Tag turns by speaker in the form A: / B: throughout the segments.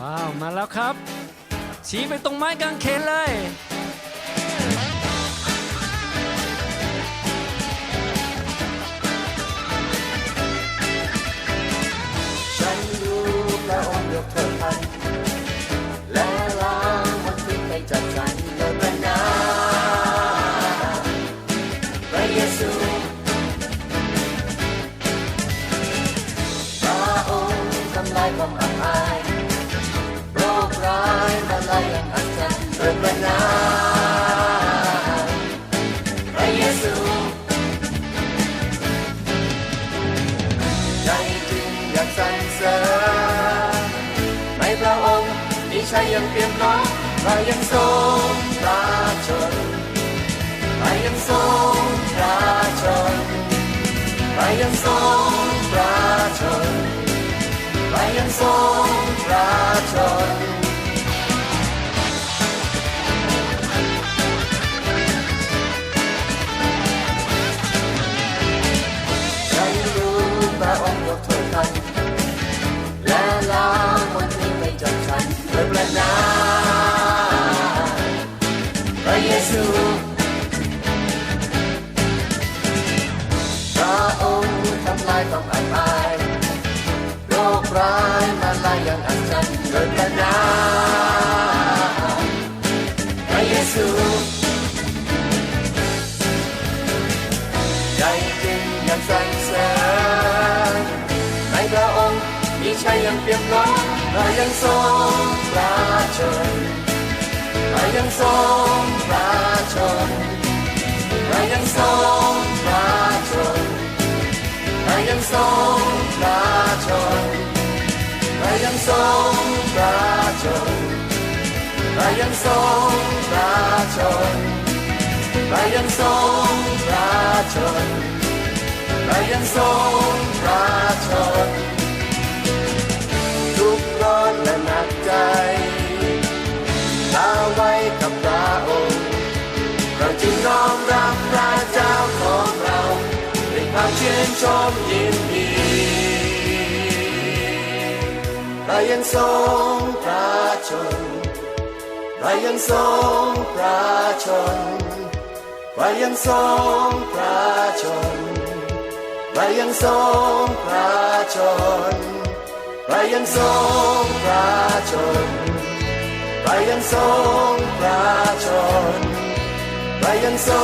A: ว้าว มาแล้วครับ ชี้ไปตรงไม้กางเขนเลย
B: ฉันรู้พระองค์ยกเธอทันและล้างมันทิ้งไปจากฉันโดยพระนามพระเยซูพระองค์ทำลายความอับอาย ลายอย่างอัศจรรย์นาพระเยซูใจจริงอยากสรรเสริญในพระองค์มีชัยยังเปี่ยมล้นเรายังทรงพระชนเรายังทรงพระชนเรายังทรงพระชนเรายังทรงพระชน โดยพระนามพระเยซูพระองค์ทำลายความอับอายโรคร้ายมาลายอย่างอัศจรรย์โดยพระนามพระเยซูใจจริงยังสรรเสริญในพระองค์ มีชัยยังเปี่ยมล้นเรายังทรงพระชนเรายังทรงพระชนเรายังทรงพระชนเรายังทรงพระชนเรายังทรงพระชนเรายังทรงพระชนเรายังทรงพระชนเรายังทรงพระชน ไว้กับพระองค์ เราจึงน้อมรับพระเจ้าของเราด้วยความชื่นชมยินดีเรายังทรงพระชนเรายังทรงพระชนเรายังทรงพระชนเรายังทรงพระชนเรายังทรงพระชน เรายังทรงพระชนเรายังทร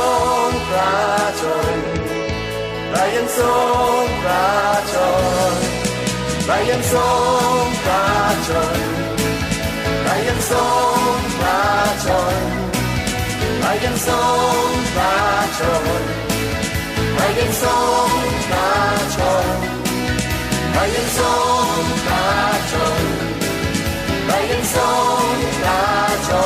B: งพระชนเรายังทรง พระ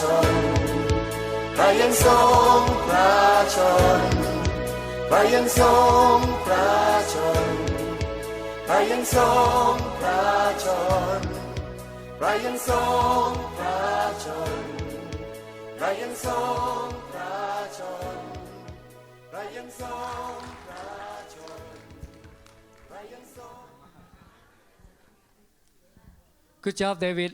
B: ชนเรายังทรงพระชนเรายังทรงพระชนเรายังทรงพร พระยังทรงพระชนพระยังทรงพระชนพระยังทรงพระชนพระยังทรง
A: Good job David